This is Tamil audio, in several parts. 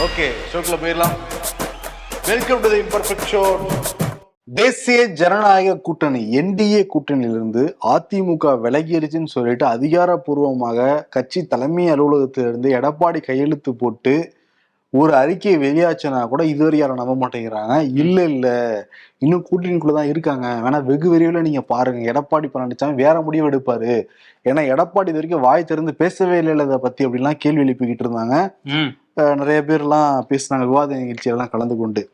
ஓகே ஷோக்கில் போயிடலாம். Welcome to the imperfect show தேசிய ஜனநாயக கூட்டணி என்டிஏ கூட்டணியிலிருந்து அதிமுக விலகிடுச்சுன்னு சொல்லிட்டு அதிகாரப்பூர்வமாக கட்சி தலைமை அலுவலகத்திலிருந்து எடப்பாடி கையெழுத்து போட்டு ஒரு அறிக்கை வெளியாச்சுன்னா கூட இதுவரை யாரும் நம்ப மாட்டேங்கிறாங்க. இல்லை இல்லை. இன்னும் கூட்டணிக்குள்ள தான் இருக்காங்க. வேணா வெகு விரைவில் நீங்கள் பாருங்க. எடப்பாடி பழனிசாமி வேற முடிவு எடுப்பாரு. ஏன்னா எடப்பாடி இது வரைக்கும் வாய் திறந்து பேசவே இல்லை இதை பத்தி அப்படிலாம் கேள்வி எழுப்பிக்கிட்டு இருந்தாங்க. நிறைய பேர்லாம் பேசினாங்க விவாத நிகழ்ச்சியெல்லாம் கலந்து கொண்டு.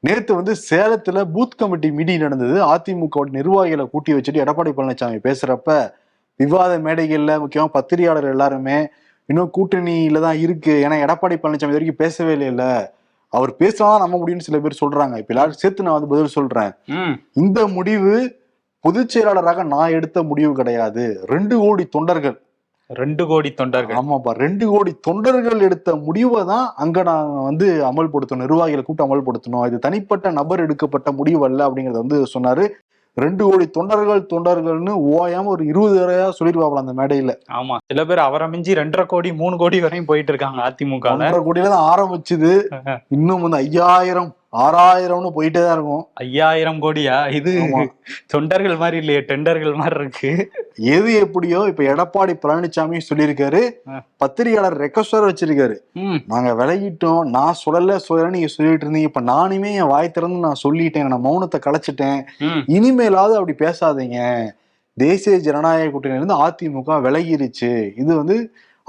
நேத்து வந்து சேலத்துல பூத் கமிட்டி மீட்டிங் நடந்தது. அதிமுக வோட நிர்வாகிகளை கூட்டி வச்சுட்டு எடப்பாடி பழனிசாமி பேசுறப்ப விவாத மேடைகள்ல முக்கியமா பத்திரிகையாளர் எல்லாருமே இன்னும் கூட்டணியில தான் இருக்கு. ஏன்னா எடப்பாடி பழனிசாமி வரைக்கும் பேசவே இல்லைல்ல. அவர் பேசினாதான் நம்ப முடியும்னு சில பேர் சொல்றாங்க. இப்ப எல்லாரும் சேர்த்து நான் வந்து பதில் சொல்றேன். ம். இந்த முடிவு பொதுச் செயலாளராக நான் எடுத்த முடிவு கிடையாது. ரெண்டு கோடி தொண்டர்கள் ரெண்டு கோடி தொண்டர்கள். ஆமாப்பா ரெண்டு கோடி தொண்டர்கள் எடுத்த முடிவை தான் அங்க நாங்க வந்து அமல்படுத்தணும் நிர்வாகிகளை கூப்பிட்டு அமல்படுத்தணும். இது தனிப்பட்ட நபர் எடுக்கப்பட்ட முடிவு அல்ல அப்படிங்கறத வந்து சொன்னாரு. ரெண்டு கோடி தொண்டர்கள் தொண்டர்கள்னு ஓயாம ஒரு இருபது தடவையா சொல்லிருவாப்ல அந்த மேடையில. ஆமா சில பேர் அவரை மிஞ்சி ரெண்டரை கோடி மூணு கோடி வரையும் போயிட்டு இருக்காங்க அதிமுக ஒன்றரை கோடியில தான் ஆரம்பிச்சுது. இன்னும் வந்து ஐயாயிரம் ஆறாயிரம்னு போயிட்டே தான் இருக்கும். ஐயாயிரம் கோடியா? இது. தொண்டர்கள் மாதிரி இல்லையே டெண்டர்கள் மாதிரி இருக்கு. எது எப்படியோ இப்ப எடப்பாடி பழனிசாமி சொல்லியிருக்காரு. பத்திரிகையாளர் ரெக்வஸ்டர் வச்சிருக்காரு. நாங்க விலகிட்டோம் நான் சொல்லல சொல்லல நீங்க சொல்லிட்டு இருந்தீங்க. இப்ப நானுமே என் வாய் திறந்து நான் சொல்லிட்டேன் நான் மௌனத்தை கலைச்சிட்டேன். இனிமேலாவது அப்படி பேசாதீங்க. தேசிய ஜனநாயக கூட்டணியிலிருந்து அதிமுக விலகிருச்சு. இது வந்து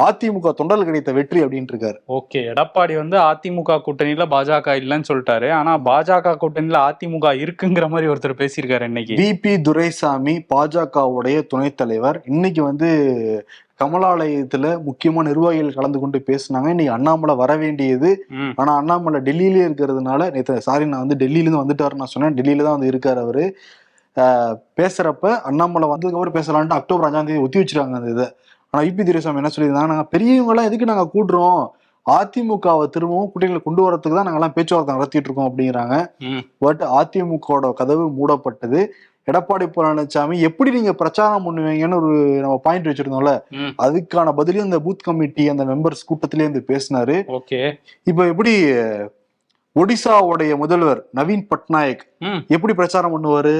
அதிமுக தொண்டர்கள் கிடைத்த வெற்றி அப்படின்ட்டு இருக்காரு. ஓகே எடப்பாடி வந்து அதிமுக கூட்டணியில பாஜக இல்லைன்னு சொல்லிட்டாரு. ஆனா பாஜக கூட்டணியில அதிமுக இருக்குங்கிற மாதிரி ஒருத்தர் பேசியிருக்காரு இன்னைக்கு. பிபி துரைசாமி பாஜகவுடைய துணைத் தலைவர். இன்னைக்கு வந்து கமலாலயத்துல முக்கியமான நிர்வாகிகள் கலந்து கொண்டு பேசினாங்க. இன்னைக்கு அண்ணாமலை வர வேண்டியது. ஆனா அண்ணாமலை டெல்லியிலே இருக்கிறதுனால நேற்று சாரி நான் வந்து டெல்லியில இருந்து வந்துட்டாரு நான் சொன்னேன். டெல்லியில தான் வந்து இருக்காரு அவரு. பேசுறப்ப அண்ணாமலை வந்ததுக்கு அப்புறம் பேசலான்ட்டு அக்டோபர் அஞ்சாம் தேதி ஒத்தி வச்சிருக்காங்க அந்த இதை. ஆனா இபி துரைசாமி என்ன சொல்லியிருந்தாங்க நாங்க பெரியவங்க எல்லாம் எதுக்கு நாங்க கூட்டுறோம்? அதிமுகவை திரும்பவும் கூட்டணியில கொண்டு வரதுக்கு தான் நாங்கெல்லாம் பேச்சுவார்த்தை நடத்திட்டு இருக்கோம் அப்படிங்கிறாங்க. பட் அதிமுகவோட கதவு மூடப்பட்டது. எடப்பாடி பழனிசாமி எப்படி நீங்க பிரச்சாரம் பண்ணுவீங்கன்னு ஒரு நம்ம பாயிண்ட் வச்சிருந்தோம்ல? அதுக்கான பதிலையும் அந்த பூத் கமிட்டி அந்த மெம்பர்ஸ் கூட்டத்திலே வந்து பேசினாரு. ஓகே. இப்ப எப்படி ஒடிசாவுடைய முதல்வர் நவீன் பட்நாயக் எப்படி பிரச்சாரம் பண்ணுவாரு?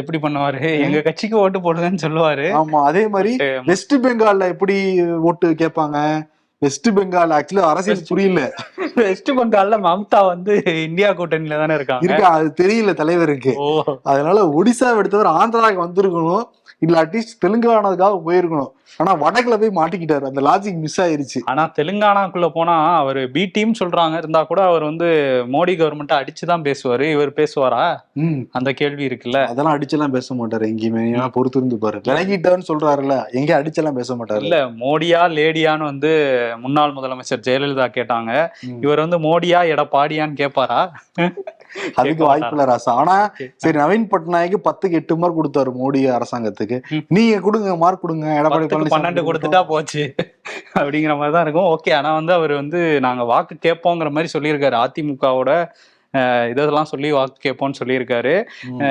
எப்படி பண்ணுவாரு? எங்க கட்சிக்கு ஓட்டு போடுங்கன்னு சொல்லுவாரு. ஆமா அதே மாதிரி வெஸ்ட் பெங்கால்ல எப்படி ஓட்டு கேட்பாங்க? வெஸ்ட் பெங்கால் ஆக்சுவலி அரசியல் புரியல. வெஸ்ட் பெங்கால்ல மம்தா வந்து இந்தியா கூட்டணியில தானே இருக்காங்க? இருக்கா அது தெரியல தலைவருக்கு. அதனால ஒடிசா எடுத்தவர் ஆந்திராவுக்கு வந்திருக்கணும். இல்ல அட்லீஸ்ட் தெலுங்கானாவுக்காக போயிருக்கணும். ஆனா வடக்குல போய் மாட்டிக்கிட்டாரு. அந்த லாஜிக் மிஸ் ஆயிருச்சு. ஆனா தெலுங்கானாக்குள்ள போனா அவர் பி டீம் சொல்றாங்க. இருந்தா கூட அவர் வந்து மோடி கவர்மெண்ட் அடிச்சுதான் பேசுவாரு. இவர் பேசுவாரா? அந்த கேள்வி இருக்குல்ல. அதெல்லாம் அடிச்செல்லாம் பேச மாட்டாரு. எங்கேயுமே. ஏன்னா பொறுத்து இருந்து பாரு. விலகிட்டாருன்னு சொல்றாருல்ல. எங்க அடிச்செல்லாம் பேச மாட்டாரு. இல்ல மோடியா லேடியான்னு வந்து முன்னாள் முதலமைச்சர் ஜெயலலிதா கேட்டாங்க. இவர் வந்து மோடியா எடப்பாடியான்னு கேட்பாரா அதுக்கு வாய்ப்பு இல்ல ராசா. ஆனா சரி நவீன் பட்நாயக் பத்துக்கு எட்டு மார்க் கொடுத்தாரு மோடி அரசாங்கத்துக்கு ம். நீங்க கொடுங்க மார்க் கொடுங்க எடப்பாடி பன்னெண்டு கொடுத்துட்டா போச்சு. அப்படிங்கிற மாதிரி தான் இருக்கும். ஓகே ஆனா வந்து அவர் வந்து நாங்க வாக்கு கேட்போங்கிற மாதிரி சொல்லியிருக்காரு. அதிமுகவோட இதெல்லாம் சொல்லி வாக்கு கேட்போம்னு சொல்லியிருக்காரு.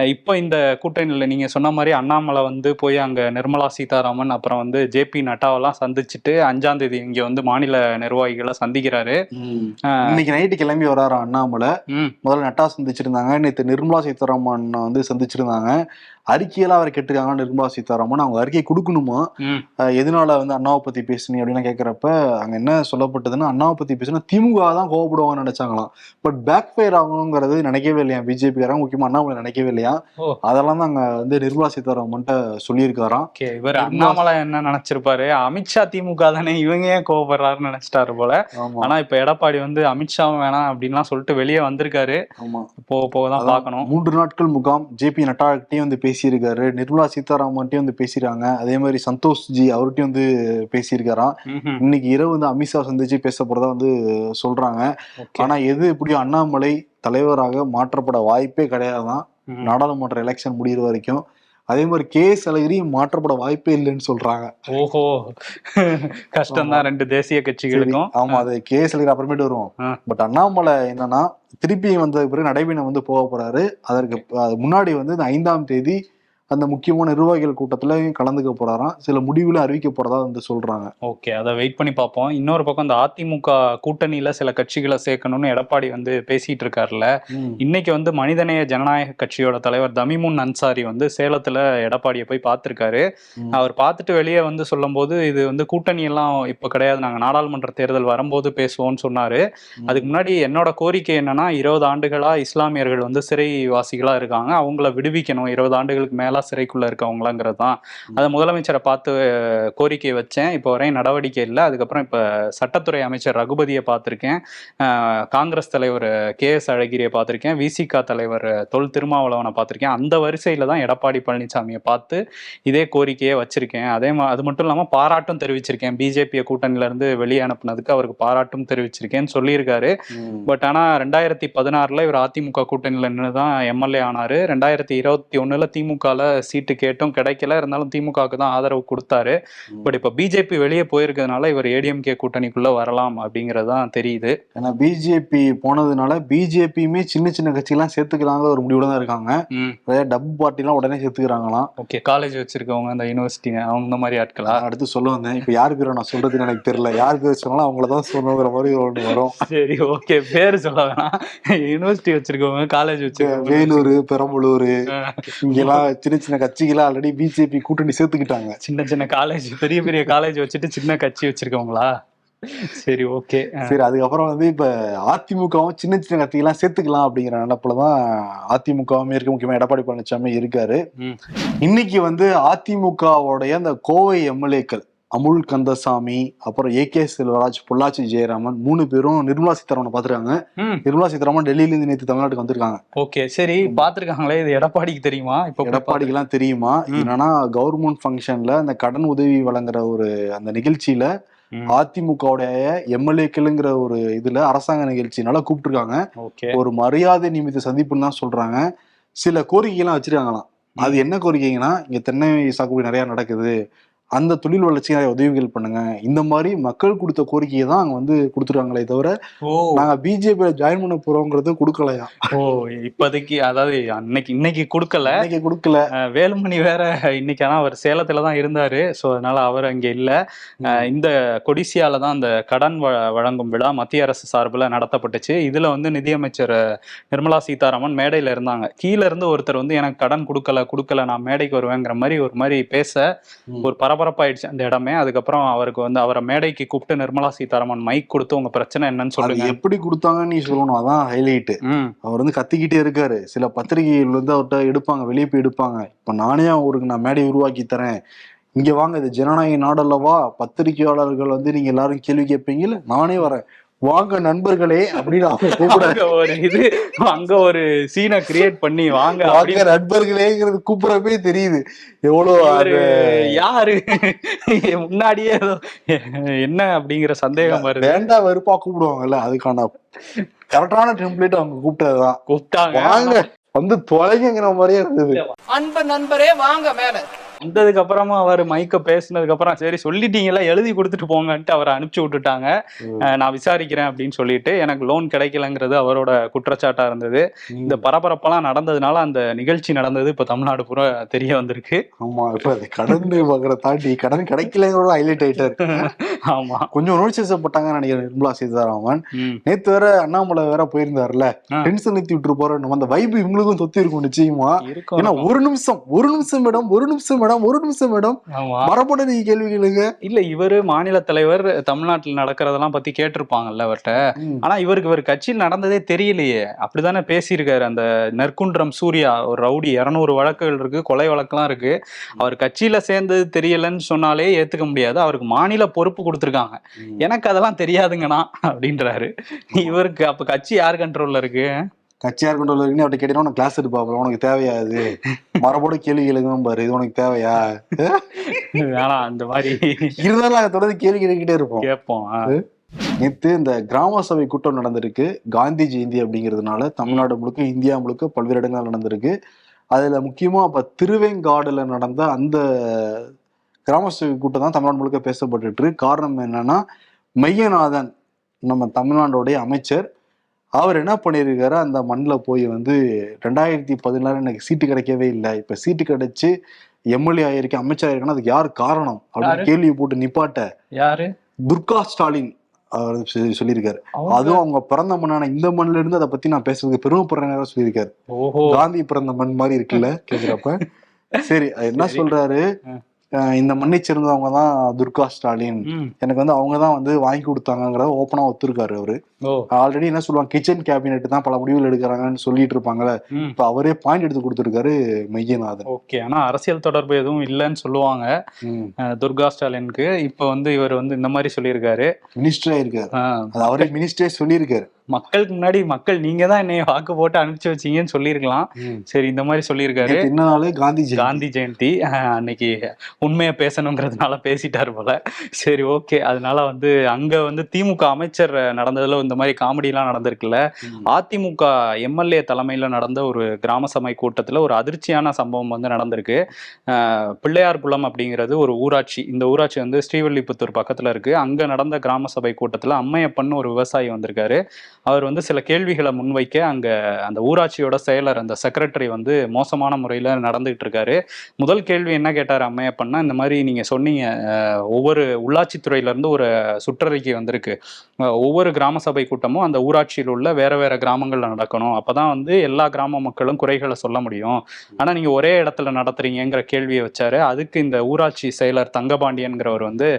இப்போ இந்த கூட்டணியில் நீங்க சொன்ன மாதிரி அண்ணாமலை வந்து போய் அங்க நிர்மலா சீதாராமன் அப்புறம் வந்து ஜேபி நட்டாவெல்லாம் சந்திச்சுட்டு அஞ்சாம் தேதி இங்க வந்து மாநில நிர்வாகிகளை சந்திக்கிறாரு. இன்னைக்கு நைட்டு கிளம்பி வராரு அண்ணாமலை? முதல்ல நட்டா சந்திச்சிருந்தாங்க. நேற்று நிர்மலா சீதாராமன் வந்து சந்திச்சிருந்தாங்க. அறிக்கையெல்லாம் அவர் கேட்டிருக்காங்க நிர்மலா சீதாராமன். அவங்க அறிக்கை கொடுக்கணுமா? எதனால வந்து அண்ணாவை பத்தி பேசுனீங்க அப்படின்னு கேட்கறப்ப அங்க என்ன சொல்லப்பட்டதுன்னா அண்ணாவை பத்தி பேசினா திமுக தான் கோவப்படுவாங்கன்னு நினைச்சாங்களாம். பட் பேக் ஃபயர் ஆகணுங்கிறது நினைக்கவே இல்லையா? பிஜேபிக்காரங்க முக்கியமா அண்ணாமலை நினைக்கவே இல்லையா. அதெல்லாம் தான் அங்க வந்து நிர்மலா சீதாராமன் சொல்லியிருக்காராம். இவர் அண்ணாமலை என்ன நினைச்சிருப்பாரு? அமித்ஷா திமுக தானே இவங்க ஏன் கோவப்படுறாருன்னு நினைச்சிட்டாரு போல. ஆனா இப்ப எடப்பாடி வந்து அமித்ஷாவும் வேணாம் அப்படின்லாம் சொல்லிட்டு வெளியே வந்திருக்காரு. ஆமா. போக போக தான் அதான் பார்க்கணும். மூன்று நாட்கள் முகாம். ஜேபி நட்டாகிட்டையும் வந்து பேசியிருக்காரு நிர்மலா சீதாராமன்ட்டையும் வந்து பேசியிருக்காங்க அதே மாதிரி சந்தோஷ் ஜி அவர்கிட்டயும் வந்து பேசியிருக்காராம். இன்னைக்கு இரவு வந்து அமித்ஷா சந்திச்சு பேச போறதா வந்து சொல்றாங்க. ஆனா எது எப்படியும் அண்ணாமலை தலைவராக மாற்றப்பட வாய்ப்பே கிடையாதான் ம். நாடாளுமன்ற எலெக்ஷன் முடியிற வரைக்கும் அதே மாதிரி கே அழகிரி மாற்றப்பட வாய்ப்பே இல்லைன்னு சொல்றாங்க. ஓஹோ. கஷ்டம் தான் ரெண்டு தேசிய கட்சிகளுக்கும். ஆமா அது கே அழகிரி அப்புறமேட்டு வருவோம். பட் அண்ணாமலை என்னன்னா திருப்பி வந்ததுக்கு பிறகு நடைபயணம் வந்து போக போறாரு. அதற்கு முன்னாடி வந்து இந்த ஐந்தாம் தேதி அந்த முக்கியமான நிர்வாகிகள் கூட்டத்துல கலந்துக்க போறாராம். சில முடிவுல அறிவிக்க போறதா வந்து சொல்றாங்க. ஓகே அதை வெயிட் பண்ணி பார்ப்போம். இன்னொரு பக்கம் இந்த அதிமுக கூட்டணியில சில கட்சிகளை சேர்க்கணும்னு எடப்பாடி வந்து பேசிட்டு இருக்காருல்ல. இன்னைக்கு வந்து மனிதநேய ஜனநாயக கட்சியோட தலைவர் தமிமுன் அன்சாரி வந்து சேலத்துல எடப்பாடியை போய் பார்த்திருக்காரு. அவர் பார்த்துட்டு வெளியே வந்து சொல்லும்போது இது வந்து கூட்டணி எல்லாம் இப்ப கிடையாது. நாங்க நாடாளுமன்ற தேர்தல் வரும்போது பேசுவோம்னு சொன்னாரு. அதுக்கு முன்னாடி என்னோட கோரிக்கை என்னன்னா இருபது ஆண்டுகளா இஸ்லாமியர்கள் வந்து சிறைவாசிகளா இருக்காங்க. அவங்கள விடுவிக்கணும். இருபது ஆண்டுகளுக்கு மேல சிறைக்குள்ள இருக்கவங்களாங்கிறது தான் அதை முதலமைச்சரை பார்த்து கோரிக்கை வச்சேன். இப்போ வரையும் நடவடிக்கை இல்லை. அதுக்கப்புறம் இப்போ சட்டத்துறை அமைச்சர் ரகுபதியை பார்த்துருக்கேன். காங்கிரஸ் தலைவர் கே எஸ் அழகிரியை பார்த்துருக்கேன். விசிகா தலைவர் தொல் திருமாவளவனை பார்த்துருக்கேன். அந்த வரிசையில தான் எடப்பாடி பழனிசாமியை பார்த்து இதே கோரிக்கையை வச்சிருக்கேன். அதே மா அது மட்டும் இல்லாமல் பாராட்டும் தெரிவிச்சிருக்கேன். பிஜேபியை கூட்டணியில இருந்து வெளியே அனுப்புனதுக்கு அவருக்கு பாராட்டும் தெரிவிச்சிருக்கேன்னு சொல்லியிருக்காரு. பட் ஆனா ரெண்டாயிரத்தி பதினாறுல இவர் அதிமுக கூட்டணியில நின்று தான் எம்எல்ஏ ஆனாரு. ரெண்டாயிரத்தி இருபத்தி ஒண்ணுல திமுகல சீட்டு கேட்டும். கிடைக்கல. இருந்தாலும் திமுகவுக்கு தான் ஆதரவு கொடுத்தாரு. பட் இப்ப பிஜேபி வெளியே போயிருக்கிறதுனால இவர் ஏடிஎம்கே கூட்டணிக்குள்ள வரலாம் அப்படிங்கிறது தான் தெரியுது. ஏன்னா பிஜேபி போனதுனால பிஜேபியுமே சின்ன சின்ன கட்சியெல்லாம் சேர்த்துக்கிறாங்க ஒரு முடிவுல தான் இருக்காங்க. டப் பார்ட்டிலாம் உடனே சேர்த்துக்கிறாங்களாம். ஓகே. காலேஜ் வச்சிருக்கவங்க அந்த யூனிவர்சிட்டி அவங்க இந்த மாதிரி ஆட்களா? அடுத்து சொல்ல வந்தேன். இப்ப யார் பேரை நான் சொல்றதுன்னு எனக்கு தெரியல. யார் பேர் சொன்னாலும் அவங்கள தான் சொல்லணுங்கிற மாதிரி ஒன்று வரும். சரி ஓகே. பேரு சொல்ல வேணாம். யூனிவர்சிட்டி வச்சிருக்கவங்க காலேஜ் வச்சிருக்கவங்க. வேலூர் பெரம்பலூர் இங்கெல்லாம் சின்ன சின்ன கட்சிகளாம் ஆல்ரெடி பிஜேபி கூட்டணி சேர்த்துக்கிட்டாங்க. சின்ன சின்ன காலேஜ் பெரிய பெரிய காலேஜ் வச்சுட்டு சின்ன கட்சி வச்சிருக்கவங்களா? சரி ஓகே சரி அதுக்கப்புறம் வந்து இப்ப அதிமுகவும் சின்ன சின்ன கட்சிகள்லாம் சேர்த்துக்கலாம் அப்படிங்கிற நினப்புலதான் அதிமுகவுமே இருக்கு முக்கியமா எடப்பாடி பழனிசாமி இருக்காரு. இன்னைக்கு வந்து அதிமுகவுடைய அந்த கோவை எம்எல்ஏக்கள் அமுல் கந்தசாமி அப்புறம் ஏ கே செல்வராஜ் பொள்ளாச்சி ஜெயராமன் மூணு பேரும் நிர்மலா சீதாராமனை பார்த்திருக்காங்க. ம். நிர்மலா சீதாராமன் டெல்லியில இருந்து நேற்று தமிழ்நாட்டுக்கு வந்திருக்காங்க. ஓகே சரி பாத்துருக்காங்களே இது எடப்பாடிக்கு தெரியுமா? இப்ப எடப்பாடிக்கு எல்லாம் தெரியுமா. என்னன்னா கவர்மெண்ட் ஃபங்க்ஷன்ல அந்த கடன் உதவி வழங்குற ஒரு அந்த நிகழ்ச்சியில. அதிமுகவுடைய எம்எல்ஏக்களுங்கிற ஒரு இதுல அரசாங்க நிகழ்ச்சினால கூப்பிட்டுருக்காங்க. ஒரு மரியாதை நிமித்த சந்திப்புன்னு தான் சொல்றாங்க. சில கோரிக்கைலாம் வச்சிருக்காங்களாம். அது என்ன கோரிக்கைங்கன்னா இங்க தென்னை சாகுபடி நிறைய நடக்குது. அந்த தொழில் வளர்ச்சிக்கு நிறைய உதவிகள் பண்ணுங்க. இந்த மாதிரி மக்கள் கொடுத்த கோரிக்கையை தான் அங்க வந்து கொடுத்துருக்காங்களே தவிர நாங்க பிஜேபியில ஜாயின் பண்ண போறோங்கிறது கொடுக்கலையா? ஓ இப்போதைக்கு அதாவது அன்னைக்கு இன்னைக்கு கொடுக்கல. இன்னைக்கு கொடுக்கல. வேலுமணி வேற இன்னைக்கு ஆனா அவர் சேலத்துல தான் இருந்தாரு. ஸோ அதனால அவர் அங்க இல்ல. இந்த கொடிசியால தான் அந்த கடன் வழங்கும் விழா மத்திய அரசு சார்பில் நடத்தப்பட்டுச்சு. இதுல வந்து நிதியமைச்சர் நிர்மலா சீதாராமன் மேடையில இருந்தாங்க. கீழ இருந்து ஒருத்தர் வந்து எனக்கு கடன் கொடுக்கல கொடுக்கல நான் மேடைக்கு வருவேங்கிற மாதிரி ஒரு மாதிரி பேச. ஒரு பரபரப்பாயிடுச்சு அந்த இடமே. அதுக்கப்புறம் அவருக்கு வந்து அவரை மேடைக்கு கூப்பிட்டு நிர்மலா சீதாராமன் மைக் கொடுத்து உங்க பிரச்சனை என்னன்னு சொல்லுங்க. எப்படி கொடுத்தாங்கன்னு நீ சொல்லணும். அதான் ஹைலைட் அவர் வந்து கத்திக்கிட்டே இருக்காரு. சில பத்திரிகைகள் வந்து அவர்கிட்ட எடுப்பாங்க வெளியே போய் எடுப்பாங்க. இப்ப நானே அவருக்கு நான் மேடை உருவாக்கி தரேன். இங்க வாங்க இது ஜனநாயக நாடல்லவா? பத்திரிகையாளர்கள் வந்து நீங்க எல்லாரும் கேள்வி கேட்பீங்கல்ல? நானே வரேன். வாங்க நண்பர்களே அப்படின்னு அவங்க கூப்பிட அங்க ஒரு இது அங்க ஒரு சீனை கிரியேட் பண்ணி வாங்க வாங்க நண்பர்களேங்கிறது கூப்பிடவே தெரியுது. எவ்வளவு யாரு? முன்னாடியே ஏதோ என்ன அப்படிங்கிற சந்தேகம் வருது. வேண்டா வெறுப்பா கூப்பிடுவாங்கல்ல அதுக்கான கரெக்டான டெம்ப்ளேட் அவங்க கூப்பிட்டதுதான் கூப்பிட்டாங்க. வாங்க வந்து தொலைங்கிற மாதிரியே இருந்தது. அன்பு நண்பரே வாங்க மேல. வந்ததுக்கு அப்புறமா அவர் மைக்க பேசினதுக்கு அப்புறம் சரி சொல்லிட்டீங்களா எழுதி கொடுத்துட்டு போங்கன்ட்டு அவரை அனுப்பிச்சு விட்டுட்டாங்க. நான் விசாரிக்கிறேன் அப்படின்னு சொல்லிட்டு எனக்கு லோன் கிடைக்கலங்கிறது அவரோட குற்றச்சாட்டா இருந்தது. இந்த பரபரப்பெல்லாம் நடந்ததுனால அந்த நிகழ்ச்சி நடந்தது இப்ப தமிழ்நாடு பூரா தெரிய வந்திருக்கு. ஆமா இப்ப அது கடன் வாங்குற தாண்டி கடன் கிடைக்கலங்கிறத ஹைலைட் ஆயிட்டாரு ஆமா. கொஞ்சம் உணர்ச்சிசப்பட்டாங்கன்னு நினைக்கிறேன் நிர்மலா சீதாராமன். நேத்து வேற அண்ணாமலை வேற போயிருந்தாருல. டென்ஷன் நிறுத்தி விட்டு போற நம்ம. அந்த வைப் இவங்களுக்கும் தொத்தி இருக்கும் நிச்சயமா. ஏன்னா ஒரு நிமிஷம் ஒரு நிமிஷம் மேடம் ஒரு நிமிஷம் மேடம் ஒரு நிமிஷம் மேடம். ஆமா. மரபணு நீங்க கேள்வி கேளுங்க. இல்ல இவரு மாநில தலைவர் தமிழ்நாட்டுல நடக்கிறதெல்லாம் பத்தி கேட்டிருப்பாங்கல்ல அவர்கிட்ட. ஆனா இவருக்கு இவர் கட்சியில் நடந்ததே தெரியலையே. அப்படிதானே பேசியிருக்காரு அந்த நெற்குன்றம் சூர்யா. ஒரு ரவுடி இருநூறு வழக்குகள் இருக்கு கொலை வழக்கெல்லாம் இருக்கு. அவர் கட்சியில சேர்ந்தது தெரியலன்னு சொன்னாலே ஏத்துக்க முடியாது. அவருக்கு மாநில பொறுப்பு கொடுத்துருக்காங்க. எனக்கு அதெல்லாம் தெரியாதுங்கண்ணா அப்படின்றாரு. இவருக்கு அப்ப கட்சி யார் கண்ட்ரோல்ல இருக்கு? கட்சியா இருக்கட்டும் அவர்கிட்ட கேட்டீங்கன்னா உனக்கு கிளாஸ் எடுப்பாப்ல உனக்கு தேவையா இது? மரபோட கேள்வி கேளுங்க பாரு இது உனக்கு தேவையா? வேணாம் அந்த மாதிரி. இருந்தாலும் நாங்க தொடர்ந்து கேள்வி கேட்டுக்கிட்டே இருப்போம். கேட்போம். நேத்து இந்த கிராம சபை கூட்டம் நடந்திருக்கு காந்தி ஜெயந்தி அப்படிங்கிறதுனால தமிழ்நாடு முழுக்க இந்தியா முழுக்க பல்வேறு இடங்கள் நடந்திருக்கு. அதுல முக்கியமா அப்ப திருவேங்காடுல நடந்த அந்த கிராம சபை கூட்டம் தான் தமிழ்நாடு முழுக்க பேசப்பட்டுட்டு இருக்கு. காரணம் என்னன்னா மையநாதன் நம்ம தமிழ்நாடுடைய அமைச்சர் அவர் என்ன பண்ணியிருக்காரு அந்த மண்ணில் போய் வந்து ரெண்டாயிரத்தி பதினாறு எனக்கு சீட்டு கிடைக்கவே இல்லை. இப்ப சீட்டு கிடைச்சு எம்எல்ஏ ஆயிருக்கேன் அமைச்சர் ஆயிருக்கேன் அதுக்கு யார் காரணம்? அப்படின்னு? கேள்வி போட்டு நிப்பாட்ட யாரு? துர்கா ஸ்டாலின் அவர் சொல்லி- சொல்லியிருக்காரு. அதுவும் அவங்க பிறந்த மண்ணான இந்த மண்ணுல இருந்து அதை பத்தி நான் பேசுறதுக்கு பெருமைப்படுறேன் சொல்லியிருக்காரு. காந்தி பிறந்த மண் மாதிரி இருக்குல்ல கேக்குறப்ப. சரி என்ன. சொல்றாரு? இந்த மண்ணை சேர்ந்தவங்க தான் துர்கா ஸ்டாலின். எனக்கு வந்து அவங்க தான் வந்து வாங்கி கொடுத்தாங்கிறத ஓப்பனா ஒத்துருக்காரு அவரு. ஆல்ரெடி என்ன சொல்லுவாங்க கிச்சன் கேபினெட் தான் பல முடிவுகள் எடுக்கிறாங்கன்னு சொல்லிட்டு இருப்பாங்கல்ல. ம். இப்ப அவரே பாயிண்ட் எடுத்து கொடுத்துருக்காரு மெய்யநாதன். ஓகே ஆனா அரசியல் தொடர்பு எதுவும் இல்லைன்னு சொல்லுவாங்க. துர்கா ஸ்டாலினுக்கு. இப்ப வந்து இவர் வந்து இந்த மாதிரி சொல்லியிருக்காரு. மினிஸ்டரா இருக்காரு அவரே மினிஸ்டரே சொல்லியிருக்காரு. மக்களுக்கு முன்னாடி மக்கள் நீங்க தான் என்னைய வாக்கு போட்டு அனுப்பிச்சு வச்சீங்கன்னு சொல்லியிருக்கலாம். சரி இந்த மாதிரி சொல்லியிருக்காரு. என்ன நாள் காந்தி. காந்தி ஜெயந்தி. அன்னைக்கு உண்மையை பேசணுங்கிறதுனால பேசிட்டாரு போல. சரி ஓகே. அதனால வந்து அங்க வந்து திமுக அமைச்சர் நடந்ததுல இந்த மாதிரி காமெடி எல்லாம் நடந்திருக்குல்ல. அதிமுக எம்எல்ஏ தலைமையில நடந்த ஒரு கிராம சபை கூட்டத்துல ஒரு அதிர்ச்சியான சம்பவம் வந்து நடந்திருக்கு. அஹ், பிள்ளையார்குளம் அப்படிங்கிறது ஒரு ஊராட்சி. இந்த ஊராட்சி வந்து ஸ்ரீவில்லிபுத்தூர் பக்கத்துல இருக்கு. அங்க நடந்த கிராம சபை கூட்டத்துல அம்மையப்பன் ஒரு விவசாயி வந்திருக்காரு. அவர் வந்து சில கேள்விகளை முன்வைக்க அங்கே அந்த ஊராட்சியோட செயலர் அந்த செக்ரட்டரி வந்து மோசமான முறையில் நடந்துகிட்டு இருக்காரு. முதல் கேள்வி என்ன கேட்டார் அம்மையப்பன்னா இந்த மாதிரி நீங்கள் சொன்னீங்க ஒவ்வொரு உள்ளாட்சித்துறையிலேருந்து ஒரு சுற்றறிக்கை வந்திருக்கு. ஒவ்வொரு கிராம சபை கூட்டமும் அந்த ஊராட்சியில் உள்ள வேற வேற கிராமங்களில் நடக்கணும். அப்போ தான் வந்து எல்லா கிராம மக்களும் குறைகளை சொல்ல முடியும். ஆனால் நீங்கள் ஒரே இடத்துல நடத்துறீங்கிற கேள்வியை வச்சாரு. அதுக்கு இந்த ஊராட்சி செயலர் தங்கபாண்டியன்கிறவர் வந்து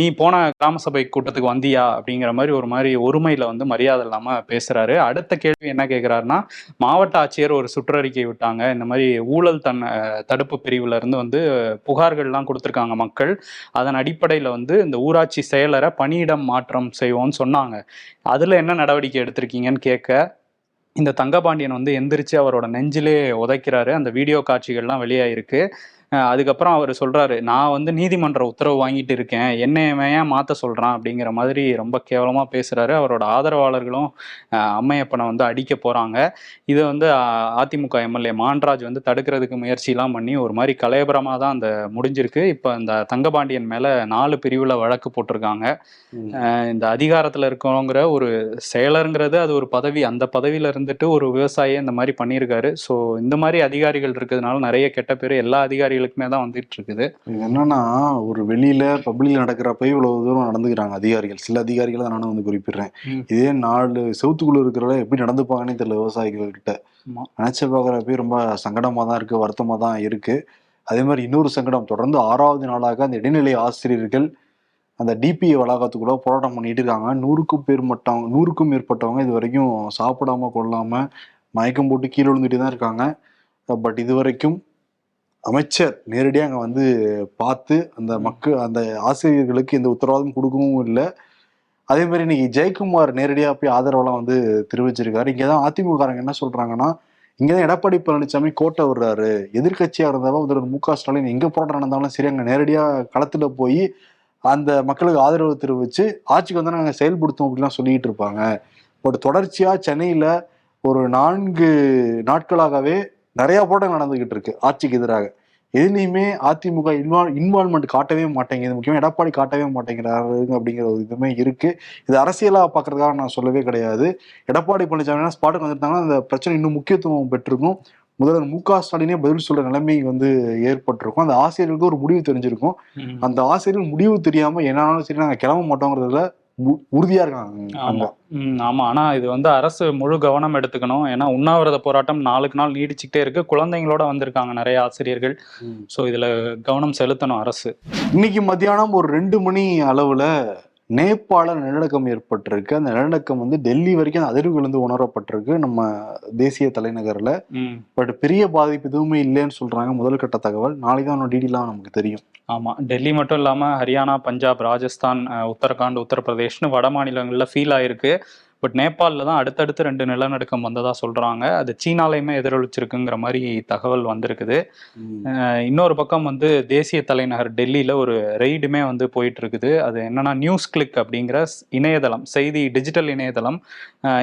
நீ போன கிராம சபை கூட்டத்துக்கு வந்தியா அப்படிங்கிற மாதிரி ஒரு மாதிரி ஒருமையில் வந்து மரியாதை இல்லாம பேசுறாரு. அடுத்த கேள்வி என்ன கேட்கிறாருன்னா மாவட்ட ஆட்சியர் ஒரு சுற்றறிக்கை விட்டாங்க. இந்த மாதிரி ஊழல் தன் தடுப்பு பிரிவுல இருந்து வந்து புகார்கள்லாம் கொடுத்துருக்காங்க மக்கள். அதன் அடிப்படையில வந்து இந்த ஊராட்சி செயலரை பணியிடம் மாற்றம் செய்வோம்னு சொன்னாங்க. அதுல என்ன நடவடிக்கை எடுத்திருக்கீங்கன்னு கேட்க இந்த தங்கபாண்டியன் வந்து எந்திரிச்சு அவரோட நெஞ்சிலே உதைக்கிறாரு. அந்த வீடியோ காட்சிகள்லாம் வெளியாயிருக்கு. அதுக்கப்புறம் அவர் சொல்றாரு நான் வந்து நீதிமன்ற உத்தரவு வாங்கிட்டு இருக்கேன். என்னை ஏன் மாத்த சொல்றான்? அப்படிங்கிற மாதிரி ரொம்ப கேவலமா பேசுறாரு. அவரோட ஆதரவாளர்களும் அம்மையப்பனை வந்து அடிக்க போறாங்க. இதை வந்து அதிமுக எம்எல்ஏ மான்ராஜ் வந்து தடுக்கிறதுக்கு முயற்சிலாம் பண்ணி ஒரு மாதிரி கலையபரமாக தான் அந்த முடிஞ்சிருக்கு. இப்போ இந்த தங்கபாண்டியன் மேல நாலு பிரிவுல வழக்கு போட்டிருக்காங்க. இந்த அதிகாரத்துல இருக்கவங்கிற ஒரு செயலருங்கிறது அது ஒரு பதவி அந்த பதவியில இருந்துட்டு ஒரு விவசாயி இந்த மாதிரி பண்ணியிருக்காரு. ஸோ இந்த மாதிரி அதிகாரிகள் இருக்கிறதுனால நிறைய கெட்ட பேர் எல்லா அதிகாரிகளுக்குமே தான் வந்துட்டு இருக்குது என்னன்னா ஒரு வெளியில பப்ளிக்ல நடக்கிறப்ப இவ்வளவு தூரம் நடந்துக்கிறாங்க அதிகாரிகள். சில அதிகாரிகளை தான் நானும் வந்து குறிப்பிடுறேன். இதே நாலு செவுத்துக்குள்ள இருக்கிறவங்க எப்படி நடந்துப்பாங்கன்னே தெரியல விவசாயிகள் கிட்ட. நினைச்சு பார்க்குறப்ப ரொம்ப சங்கடமா தான் இருக்கு வருத்தமா தான் இருக்கு. அதே மாதிரி இன்னொரு சங்கடம் தொடர்ந்து ஆறாவது நாளாக அந்த இடைநிலை ஆசிரியர்கள் அந்த டிபிஏ வளாகத்துக்குள்ள போராட்டம் பண்ணிட்டு இருக்காங்க. நூறுக்கும் பேர்மட்டவங்க நூறுக்கும் மேற்பட்டவங்க இது வரைக்கும் சாப்பிடாம கொள்ளாம மயக்கம் போட்டு கீழே விழுந்துட்டே தான் இருக்காங்க. பட் இது வரைக்கும் அமைச்சர் நேரடியாக அங்கே வந்து பார்த்து அந்த மக்கள் அந்த ஆசிரியர்களுக்கு எந்த உத்தரவாதம் கொடுக்கவும் இல்லை. அதே மாதிரி இன்னைக்கு ஜெயக்குமார் நேரடியாக போய் ஆதரவெல்லாம் வந்து தெரிவிச்சிருக்காரு. இங்கே தான் அதிமுககாரங்க என்ன சொல்கிறாங்கன்னா இங்கே தான் எடப்பாடி பழனிசாமி கோட்டை விடுறாரு. எதிர்க்கட்சியாக இருந்தாலும் முதல்வர் மு க ஸ்டாலின் எங்கே போராட்டம் நடந்தாலும் சரி அங்கே நேரடியாக களத்தில் போய் அந்த மக்களுக்கு ஆதரவு தெரிவித்து ஆட்சிக்கு வந்து நாங்கள் செயல்படுத்தோம் அப்படிலாம் சொல்லிட்டு இருப்பாங்க. பட் தொடர்ச்சியாக சென்னையில் ஒரு நான்கு நாட்களாகவே நிறைய போராட்டம் நடந்துகிட்டு இருக்கு ஆட்சிக்கு எதிராக. எதுலையுமே அதிமுக இன்வால் இன்வால்மெண்ட் காட்டவே மாட்டேங்குது. முக்கியமா எடப்பாடி காட்டவே மாட்டேங்கிறாரு அப்படிங்கிற ஒரு இதுவுமே இருக்கு. இது அரசியலா பாக்குறதுக்காக நான் சொல்லவே கிடையாது. எடப்பாடி பழனிசாமி ஸ்பாட்டுக்கு வந்துட்டாங்கன்னா அந்த பிரச்சனை இன்னும் முக்கியத்துவம் பெற்றிருக்கும். முதல்வர் மு க ஸ்டாலினே பதில் சொல்ற நிலைமை வந்து ஏற்பட்டிருக்கும். அந்த ஆசிரியர்களுக்கு ஒரு முடிவு தெரிஞ்சிருக்கும். அந்த ஆசிரியர்கள் முடிவு தெரியாம என்னாலும் சரி நாங்க கிளம்ப மாட்டோங்கிறதுல உறுதியா இருக்காங்க. ஆமா. ஆனா இது வந்து அரசு முழு கவனம் எடுத்துக்கணும். ஏன்னா உண்ணாவிரத போராட்டம் நாளுக்கு நாள் நீடிச்சுக்கிட்டே இருக்கு. குழந்தைங்களோட வந்திருக்காங்க நிறைய ஆசிரியர்கள். ஸோ இதுல கவனம் செலுத்தணும் அரசு. இன்னைக்கு மத்தியானம் ஒரு ரெண்டு மணி அளவுல நேபாள நிலநடுக்கம் ஏற்பட்டிருக்கு. அந்த நிலநடுக்கம் வந்து டெல்லி வரைக்கும் அந்த அதிர்வுகள் வந்து உணரப்பட்டிருக்கு நம்ம தேசிய தலைநகர்ல. பட் பெரிய பாதிப்பு எதுவுமே இல்லைன்னு சொல்றாங்க முதல் கட்ட தகவல். நாளைக்கு தான் டீடெயிலாம் நமக்கு தெரியும். ஆமாம் டெல்லி மட்டும் இல்லாமல் ஹரியானா பஞ்சாப் ராஜஸ்தான் உத்தரகாண்ட் உத்தரப்பிரதேஷ்னு வட மாநிலங்களில் ஃபீல் ஆயிருக்கு. பட் நேபாளில் தான் அடுத்தடுத்து ரெண்டு நிலநடுக்கம் வந்ததா சொல்றாங்க. அது சீனாலையுமே எதிரொலிச்சிருக்குங்கிற மாதிரி தகவல் வந்திருக்குது. இன்னொரு பக்கம் வந்து தேசிய தலைநகர் டெல்லியில ஒரு ரெய்டுமே வந்து போயிட்டு இருக்குது அது என்னன்னா நியூஸ் கிளிக் அப்படிங்கிற இணையதளம் செய்தி டிஜிட்டல் இணையதளம்.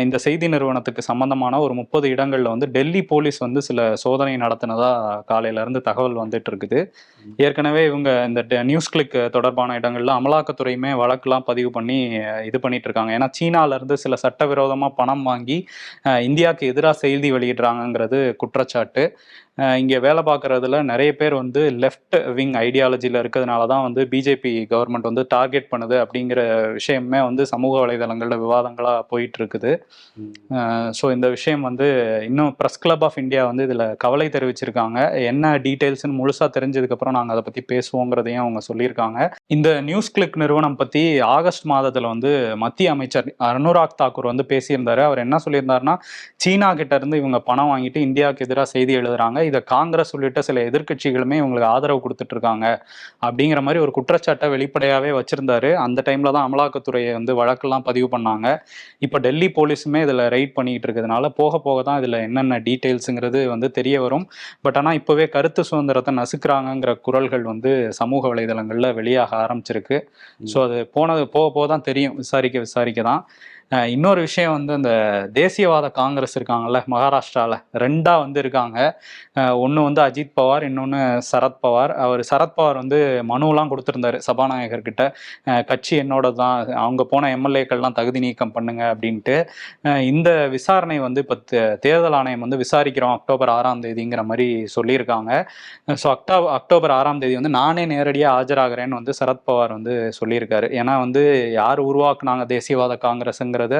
இந்த செய்தி நிறுவனத்துக்கு சம்பந்தமான ஒரு முப்பது இடங்கள்ல வந்து டெல்லி போலீஸ் வந்து சில சோதனை நடத்தினதா காலையில இருந்து தகவல் வந்துட்டு இருக்குது ஏற்கனவே இவங்க இந்த நியூஸ் கிளிக் தொடர்பான இடங்கள்ல அமலாக்கத்துறையுமே வழக்குலாம் பதிவு பண்ணி இது பண்ணிட்டு இருக்காங்க ஏன்னா சீனால இருந்து சில சட்டவிரோதமாக பணம் வாங்கி இந்தியாவுக்கு எதிராக செய்தி வெளியிடுறாங்கங்கிறது குற்றச்சாட்டு. இங்கே வேலை பார்க்குறதுல நிறைய பேர் வந்து லெஃப்ட் விங் ஐடியாலஜியில் இருக்கிறதுனால தான் வந்து பிஜேபி கவர்மெண்ட் வந்து டார்கெட் பண்ணுது அப்படிங்கிற விஷயமே வந்து சமூக வலைதளங்களில் விவாதங்களாக போயிட்டு இருக்குது ஸோ இந்த விஷயம் வந்து இன்னும் ப்ரெஸ் கிளப் ஆஃப் இந்தியா வந்து இதில் கவலை தெரிவிச்சிருக்காங்க. என்ன டீட்டெயில்ஸ்னு முழுசாக தெரிஞ்சதுக்கப்புறம் நாங்கள் அதை பற்றி பேசுவோங்கிறதையும் அவங்க சொல்லியிருக்காங்க. இந்த நியூஸ் கிளிக் நிறுவனம் பற்றி ஆகஸ்ட் மாதத்தில் வந்து மத்திய அமைச்சர் அனுராக் தாக்கூர் வந்து பேசியிருந்தார். அவர் என்ன சொல்லியிருந்தாருன்னா சீனா கிட்ட இருந்து இவங்க பணம் வாங்கிட்டு இந்தியாவுக்கு எதிராக செய்தி எழுதுறாங்க. இதை காங்கிரஸ் உள்ளிட்ட சில எதிர்க்கட்சிகளுமே இவங்களுக்கு ஆதரவு கொடுத்துட்டு இருக்காங்க அப்படிங்கிற மாதிரி ஒரு குற்றச்சாட்டை வெளிப்படையாகவே வச்சிருந்தாரு. அந்த டைம்ல தான் அமலாக்கத்துறையை வந்து வழக்கெல்லாம் பதிவு பண்ணாங்க. இப்போ டெல்லி போலீஸுமே இதில் ரைட் பண்ணிட்டு இருக்கிறதுனால போக போக தான் இதில் என்னென்ன டீட்டெயில்ஸுங்கிறது வந்து தெரிய வரும். பட் ஆனால் இப்போவே கருத்து சுதந்திரத்தை நசுக்கிறாங்கங்கிற குரல்கள் வந்து சமூக வலைதளங்களில் வெளியாக ஆரம்பிச்சிருக்கு. ஸோ அது போனது போக போக தான் தெரியும். விசாரிக்க விசாரிக்க தான். இன்னொரு விஷயம் வந்து அந்த தேசியவாத காங்கிரஸ் இருக்காங்கல்ல மகாராஷ்டிராவில் ரெண்டாக வந்து இருக்காங்க. ஒன்று வந்து அஜித் பவார் இன்னொன்று சரத் பவார். அவர் சரத் பவார் வந்து மனுவெலாம் கொடுத்துருந்தாரு சபாநாயகர்கிட்ட கட்சி என்னோட தான் அவங்க போன எம்எல்ஏக்கள்லாம் தகுதி நீக்கம் பண்ணுங்க அப்படின்ட்டு. இந்த விசாரணை வந்து இப்போ தேர்தல் ஆணையம் வந்து விசாரிக்கிறோம் அக்டோபர் ஆறாம் தேதிங்கிற மாதிரி சொல்லியிருக்காங்க. ஸோ அக்டோ அக்டோபர் ஆறாம் தேதி வந்து நானே நேரடியாக ஆஜராகிறேன்னு வந்து சரத்பவார் வந்து சொல்லியிருக்காரு. ஏன்னா வந்து யார் உருவாக்குனாங்க தேசியவாத காங்கிரஸுங்கிறத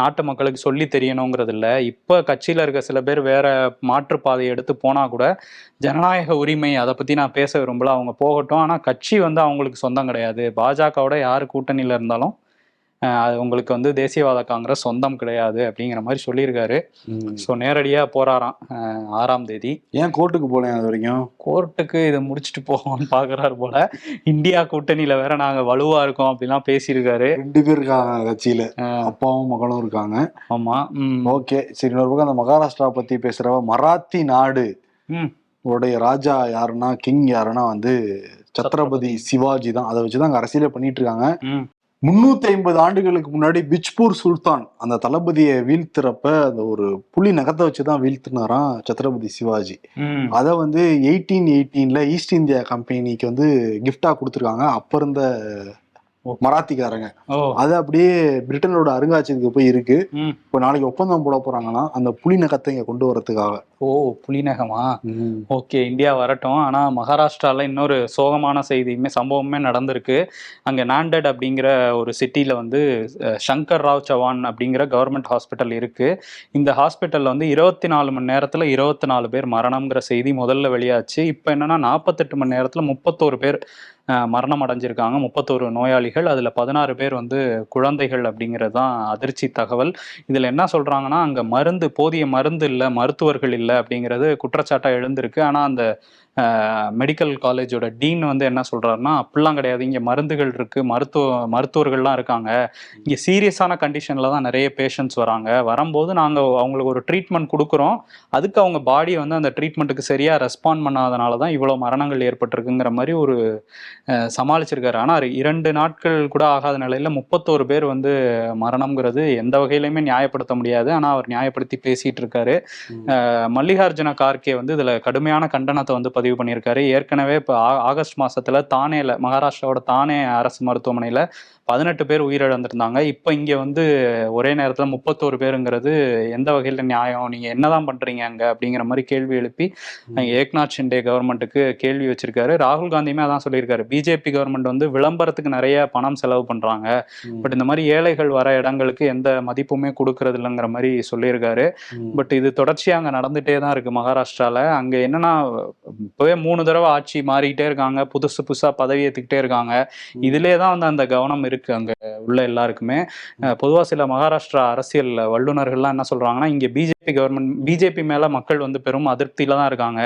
நாட்டு மக்களுக்கு சொல்லி தெரியணுங்கிறது இல்லை இப்போ கட்சியில் இருக்க சில பேர் வேற மாற்றுப்பாதையை எடுத்து போனால் கூட ஜனநாயக உரிமை அதை பற்றி நான் பேச விரும்பல. அவங்க போகட்டும். ஆனால் கட்சி வந்து அவங்களுக்கு சொந்தம் கிடையாது. பாஜகவோட யார் கூட்டணியில் இருந்தாலும் அது உங்களுக்கு வந்து தேசியவாத காங்கிரஸ் சொந்தம் கிடையாது அப்படிங்கிற மாதிரி சொல்லியிருக்காரு. ஸோ நேரடியாக போறாராம் ஆறாம் தேதி. ஏன் கோர்ட்டுக்கு போலேன் அது வரைக்கும்? கோர்ட்டுக்கு இதை முடிச்சுட்டு போவோம்னு பார்க்குறாரு போல. இந்தியா கூட்டணியில வேற நாங்க வலுவா இருக்கோம் அப்படிலாம் பேசியிருக்காரு. ரெண்டு பேர் இருக்காங்க கட்சியில. அப்பாவும் மகனும் இருக்காங்க. ஆமா ம். ஓகே சரி இன்னொரு பக்கம் அந்த மகாராஷ்டிரா பத்தி பேசுறவ மராத்தி நாடு. உடைய ராஜா யாருன்னா கிங் யாருன்னா வந்து சத்ரபதி. சிவாஜி தான். அதை வச்சுதான் அங்க அரசியலே பண்ணிட்டு இருக்காங்க. முன்னூத்தி ஐம்பது ஆண்டுகளுக்கு முன்னாடி பிஜ்பூர் சுல்தான் அந்த தளபதியை வீழ்த்துறப்ப அந்த ஒரு புலி நகத்தை வச்சுதான் வீழ்த்தினாராம் சத்ரபதி சிவாஜி அதை வந்து எயிட்டீன் எயிட்டீன்ல ஈஸ்ட் இந்தியா கம்பெனிக்கு வந்து கிஃப்டா கொடுத்துருக்காங்க அப்ப இருந்த. மராத்திக்காரங்க. அது அப்படியே பிரிட்டனோட அருங்காட்சியகத்துக்கு போய் இருக்கு. இப்போ நாளைக்கு ஒப்பந்தம் போட போறாங்கன்னா அந்த புலி நகத்தை இங்க கொண்டு வரதுக்காக ஓ புலிநகமா ஓகே இந்தியா வரட்டும். ஆனா மகாராஷ்டிரால இன்னொரு சோகமான செய்தியுமே சம்பவமே நடந்திருக்கு. அங்க நாண்டட் அப்படிங்கிற ஒரு சிட்டில வந்து சங்கர் ராவ் சவான் அப்படிங்கிற கவர்மெண்ட் ஹாஸ்பிட்டல் இருக்கு. இந்த ஹாஸ்பிட்டல்ல வந்து இருபத்தி நாலு மணி நேரத்துல இருபத்தி நாலு பேர் மரணம்ங்கிற செய்தி முதல்ல வெளியாச்சு. இப்போ என்னன்னா நாற்பத்தெட்டு மணி நேரத்துல முப்பத்தோரு பேர் மரணம் அடைஞ்சிருக்காங்க. முப்பத்தோரு நோயாளிகள். அதில் பதினாறு பேர் வந்து குழந்தைகள் அப்படிங்கிறது தான் அதிர்ச்சி தகவல். இதில் என்ன சொல்கிறாங்கன்னா அங்கே மருந்து போதிய மருந்து இல்லை மருத்துவர்கள் இல்லை அப்படிங்கிறது குற்றச்சாட்டாக எழுந்திருக்கு. ஆனால் அந்த மெடிக்கல் காலேஜோட டீன் வந்து என்ன சொல்றாருன்னா அப்படிலாம் கிடையாது. இங்க மருந்துகள் இருக்கு. மருத்துவ மருத்துவர்கள்லாம் இருக்காங்க. இங்க சீரியஸான கண்டிஷன்ல தான் நிறைய பேஷண்ட்ஸ் வராங்க. வரும்போது நாங்க அவங்களுக்கு ஒரு ட்ரீட்மெண்ட் கொடுக்குறோம். அதுக்கு அவங்க பாடி வந்து அந்த ட்ரீட்மெண்ட்டுக்கு சரியா ரெஸ்பாண்ட் பண்ணாதனால தான் இவ்வளவு மரணங்கள் ஏற்பட்டிருக்குங்கிற மாதிரி ஒரு சமாளிச்சிருக்காரு. ஆனா இரண்டு நாட்கள் கூட ஆகாத நிலையில முப்பத்தோரு பேர் வந்து மரணம்ங்கிறது எந்த வகையிலுமே நியாயப்படுத்த முடியாது. ஆனா அவர் நியாயப்படுத்தி பேசிட்டு இருக்காரு. மல்லிகார்ஜுன கார்கே வந்து இதுல கடுமையான கண்டனத்தை வந்து பதிவு பண்ணியிருக்காரு. ஏற்கனவே இப்போ ஆகஸ்ட் மாசத்துல தானேல மகாராஷ்டிராவோட தானே அரசு மருத்துவமனையில பதினெட்டு பேர் உயிரிழந்திருந்தாங்க. இப்போ இங்க வந்து ஒரே நேரத்துல முப்பத்தோரு பேருங்கிறது எந்த வகையில நியாயம்? நீங்க என்னதான் பண்றீங்க அங்க? அப்படிங்கிற மாதிரி கேள்வி எழுப்பி ஏக்நாத் ஷிண்டே கவர்மெண்ட்டுக்கு கேள்வி வச்சிருக்காரு. ராகுல் காந்தியுமே அதான் சொல்லியிருக்காரு. பிஜேபி கவர்மெண்ட் வந்து விளம்பரத்துக்கு நிறைய பணம் செலவு பண்றாங்க. பட் இந்த மாதிரி ஏழைகள் வர இடங்களுக்கு எந்த மதிப்புமே கொடுக்கறது இல்லைங்கிற மாதிரி சொல்லியிருக்காரு. பட் இது தொடர்ச்சியா அங்க நடந்துட்டே தான் இருக்கு மகாராஷ்டிரால. அங்க என்னன்னா இப்பவே மூணு தடவை ஆட்சி மாறிக்கிட்டே இருக்காங்க. புதுசு புதுசா பதவி ஏத்துக்கிட்டே இருக்காங்க. இதுலயே தான் வந்து அந்த கவனம் இருக்கு அங்கே உள்ள எல்லாருக்குமே. பொதுவாக சில மகாராஷ்டிரா அரசியல் வல்லுநர்கள்லாம் என்ன சொல்கிறாங்கன்னா இங்கே பிஜேபி கவர்மெண்ட் பிஜேபி மேலே மக்கள் வந்து பெரும் அதிருப்தியில் தான் இருக்காங்க.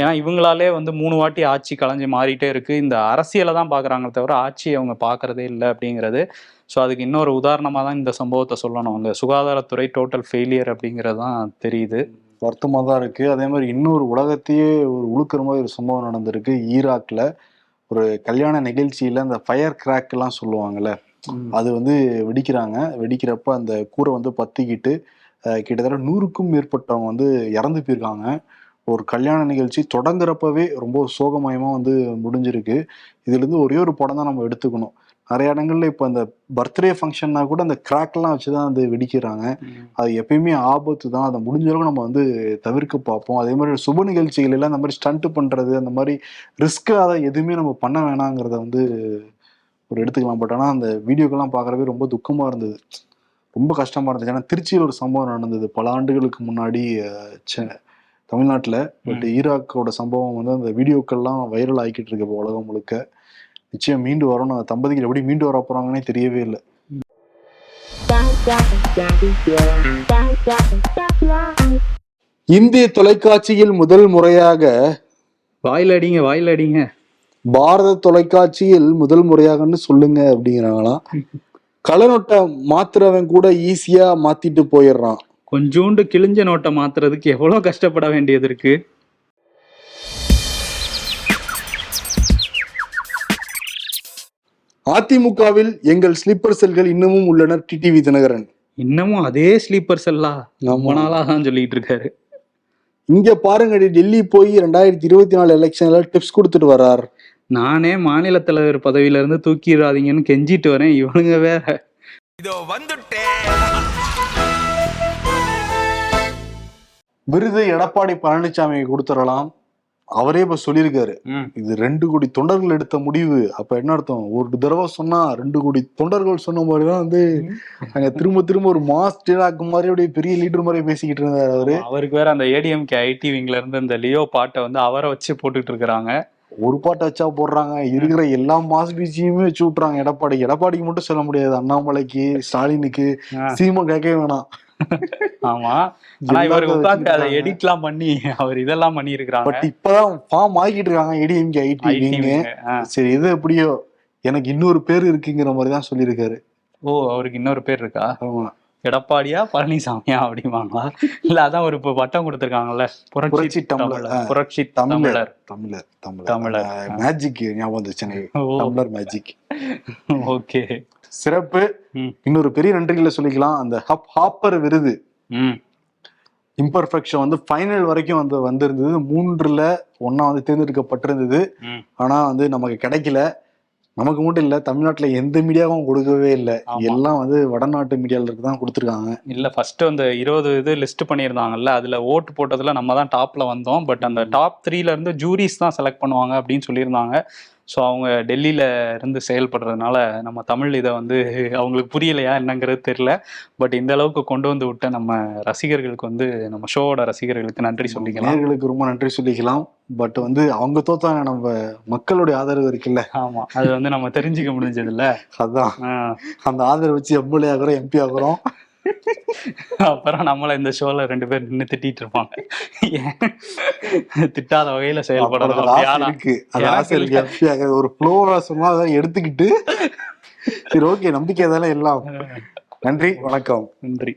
ஏன்னா இவங்களாலே வந்து மூணு வாட்டி ஆட்சி கலைஞ்சு மாறிட்டே இருக்குது இந்த அரசியலை தான் பார்க்குறாங்களே தவிர ஆட்சியை அவங்க பார்க்குறதே இல்லை அப்படிங்கிறது. ஸோ அதுக்கு இன்னொரு உதாரணமாக தான் இந்த சம்பவத்தை சொல்லணும். அந்த சுகாதாரத்துறை டோட்டல் ஃபெயிலியர் அப்படிங்கிறது தான் தெரியுது. வருத்தமாக தான் இருக்குது அதே மாதிரி இன்னொரு உலகத்தையே ஒரு உழுக்கிற மாதிரி ஒரு சம்பவம் நடந்திருக்கு ஈராக்ல. ஒரு கல்யாண நிகழ்ச்சியில அந்த ஃபயர் கிராக் எல்லாம் சொல்லுவாங்கல்ல அது வந்து வெடிக்கிறாங்க. வெடிக்கிறப்ப அந்த கூரை வந்து பத்திக்கிட்டு கிட்டத்தட்ட நூறுக்கும் மேற்பட்டவங்க வந்து இறந்து போயிருக்காங்க. ஒரு கல்யாண நிகழ்ச்சி தொடங்குறப்பவே ரொம்ப சோகமயமா வந்து முடிஞ்சிருக்கு. இதுல இருந்து ஒரே ஒரு படம் தான் நம்ம எடுத்துக்கணும். நிறைய இடங்கள்ல இப்போ அந்த பர்த்டே ஃபங்க்ஷன்னா கூட அந்த கிராக்லாம் வச்சு தான் வந்து வெடிக்கிறாங்க. அது எப்பயுமே ஆபத்து தான். அதை முடிஞ்ச அளவுக்கு நம்ம வந்து தவிர்க்க பார்ப்போம். அதே மாதிரி சுப நிகழ்ச்சிகள் எல்லாம் அந்த மாதிரி ஸ்டண்ட் பண்றது அந்த மாதிரி ரிஸ்க் அதை எதுவுமே நம்ம பண்ண வேணாங்கிறத வந்து ஒரு எடுத்துக்கலாம். பட் ஆனால் அந்த வீடியோக்கெல்லாம் பார்க்குறவே ரொம்ப துக்கமா இருந்தது. ரொம்ப கஷ்டமா இருந்துச்சு ஏன்னா திருச்சியில் ஒரு சம்பவம் நடந்தது. பல ஆண்டுகளுக்கு முன்னாடி தமிழ்நாட்டுல. பட் ஈராக்கோட சம்பவம் வந்து அந்த வீடியோக்கள்லாம் வைரல் ஆகிக்கிட்டு இருக்கு இப்போ உலகம் முழுக்க. நிச்சயம் மீண்டு வரணும். அந்த தம்பதிகள் எப்படி மீண்டு வர போறாங்கன்னே தெரியவே இல்லை. இந்திய தொலைக்காட்சியில் முதல் முறையாக வாயில் அடிங்க வாயில் அடிங்க பாரத தொலைக்காட்சியில் முதல் முறையாகன்னு சொல்லுங்க அப்படிங்கிறாங்களாம். கலநொட்டை மாத்துறவன் கூட ஈஸியா மாத்திட்டு போயிடுறான். கொஞ்சோண்டு கிழிஞ்ச நோட்டை மாத்துறதுக்கு எவ்வளவு கஷ்டப்பட வேண்டியது இருக்கு? அதிமுகவில் எங்கள் ஸ்லீப்பர் செல்கள் இன்னமும் உள்ளனர் டிடிவி தினகரன். இன்னமும் அதே ஸ்லீப்பர் செல்லாம் ரொம்ப நாளா தான் சொல்லிட்டு இருக்காரு. இங்க பாருங்க டெல்லி போய் ரெண்டாயிரத்தி இருபத்தி நாலு எலெக்ஷன்ல டிப்ஸ் கொடுத்துட்டு வர்றார். நானே மாநில தலைவர் பதவியில இருந்து தூக்கிடாதீங்கன்னு கெஞ்சிட்டு வரேன் இவனுங்க வேற. விருது எடப்பாடி பழனிசாமி கொடுத்துடலாம். அவரே இப்ப சொல்லியிருக்காரு. இது ரெண்டு கோடி தொண்டர்கள் எடுத்த முடிவு. அப்ப என்ன அர்த்தம்? ஒரு தடவை சொன்னா ரெண்டு கோடி தொண்டர்கள் சொன்ன மாதிரிதான் வந்து அங்க திரும்ப திரும்ப ஒரு மாஸ் டிராக் மாதிரி அப்படியே பெரிய லீடர் மாதிரி பேசிக்கிட்டு இருந்தாரு அவரு. அவருக்கு வேற அந்த ஏடிஎம்கே ஐடி விங்ல இருந்து இந்த லியோ பாட்டை வந்து அவரை வச்சு போட்டுட்டு இருக்கிறாங்க. ஒரு பாட்டை வச்சா போடுறாங்க. இருக்கிற எல்லா மாஸ் பீச்சியுமே வச்சு விட்டுறாங்க. எடப்பாடி எடப்பாடிக்கு மட்டும் சொல்ல முடியாது. அண்ணாமலைக்கு ஸ்டாலினுக்கு. சீமா கேட்கவே வேணாம். ஆமா. ஆனா இவர் உட்காந்து அதை. எடிட்லாம் பண்ணி அவர் இதெல்லாம் பண்ணி இருக்கிறாங்க பட் இப்பதான் ஃபார்ம் ஆகிட்டு இருக்காங்க ஏடிஎம்கே ஐடி சரி எது எப்படியோ எனக்கு இன்னொரு பேர் இருக்குங்கிற மாதிரி தான் சொல்லியிருக்காரு. ஓ அவருக்கு இன்னொரு பேர் இருக்கா? ஆமா. எடப்பாடியா பழனிசாமியா அப்படிவாங்களா இல்ல அதான் ஒரு பட்டம் கொடுத்திருக்காங்கல்ல? புரட்சி தமிழர். தமிழர். புரட்சி தமிழர். தமிழர். தமிழர் தமிழர். தமிழர். மேஜிக் ஞாபகம் வந்துச்சு டம்ளர் மேஜிக் ஓகே. சிறப்பு. இன்னொரு பெரிய நன்றிகளை சொல்லிக்கலாம். அந்த ஹப் ஹாப்பர் விருது. இம்பர்ஃபெக்ஷன் வந்து ஃபைனல் வரைக்கும் வந்து வந்திருந்தது. மூன்றுல ஒண்ணா வந்து தேர்ந்தெடுக்கப்பட்டிருந்தது. ஆனா வந்து நமக்கு கிடைக்கல. நமக்கு மட்டும் இல்ல தமிழ்நாட்டுல எந்த மீடியாவும் கொடுக்கவே இல்லை. எல்லாம் வந்து வடநாட்டு மீடியால தான் கொடுத்துருக்காங்க. இல்ல ஃபர்ஸ்ட் அந்த இருபது இது லிஸ்ட் பண்ணியிருந்தாங்கல்ல அதுல ஓட்டு போட்டதுல நம்ம தான் டாப்ல வந்தோம். பட் அந்த டாப் த்ரீல இருந்து ஜூரிஸ் தான் செலக்ட் பண்ணுவாங்க அப்படின்னு சொல்லியிருந்தாங்க. ஸோ அவங்க டெல்லியில இருந்து செயல்படுறதுனால நம்ம தமிழ் இதை வந்து அவங்களுக்கு புரியலையா என்னங்கிறது தெரியல. பட் இந்த அளவுக்கு கொண்டு வந்து விட்ட நம்ம ரசிகர்களுக்கு வந்து நம்ம ஷோவோட ரசிகர்களுக்கு நன்றி சொல்லிக்கலாம். நேர்களுக்கு ரொம்ப நன்றி சொல்லிக்கலாம். பட் வந்து அவங்க தோத்தாங்க நம்ம மக்களுடைய ஆதரவு இருக்குல்ல. ஆமா. அது வந்து நம்ம தெரிஞ்சுக்க முடிஞ்சது இல்ல அதான் அந்த ஆதரவு வச்சு எம்எல்ஏ ஆகுறோம் எம்பி ஆகுறோம். அப்புறம் நம்மள இந்த ஷோல ரெண்டு பேர் நின்று திட்டிட்டு இருப்பாங்க? திட்டாத வகையில ஆகுறது ஒரு சொன்னா அதை எடுத்துக்கிட்டு சரி ஓகே நம்பிக்கை தானே எல்லாம். நன்றி வணக்கம். நன்றி.